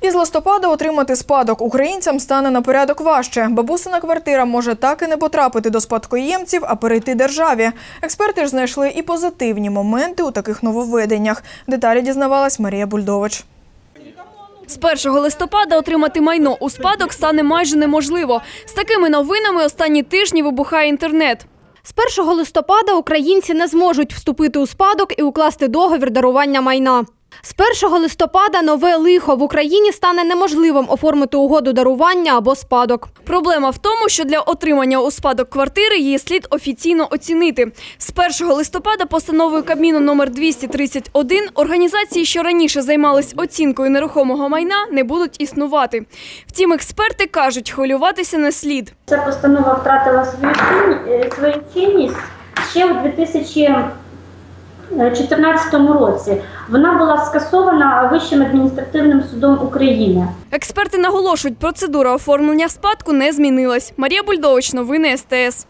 Із листопада отримати спадок українцям стане на порядок важче. Бабусина квартира може так і не потрапити до спадкоємців, а перейти державі. Експерти ж знайшли і позитивні моменти у таких нововведеннях. Деталі дізнавалась Марія Бульдович. З 1 листопада отримати майно у спадок стане майже неможливо. З такими новинами останні тижні вибухає інтернет. З 1 листопада українці не зможуть вступити у спадок і укласти договір дарування майна. З 1 листопада нове лихо в Україні стане неможливим оформити угоду дарування або спадок. Проблема в тому, що для отримання у спадок квартири її слід офіційно оцінити. З 1 листопада постановою Кабміну номер 231 організації, що раніше займались оцінкою нерухомого майна, не будуть існувати. Втім, експерти кажуть, хвилюватися не слід. Ця постанова втратила свою, е, цінність ще у 2014 році. Вона була скасована Вищим адміністративним судом України. Експерти наголошують, процедура оформлення спадку не змінилась. Марія Бульдович, новини СТС.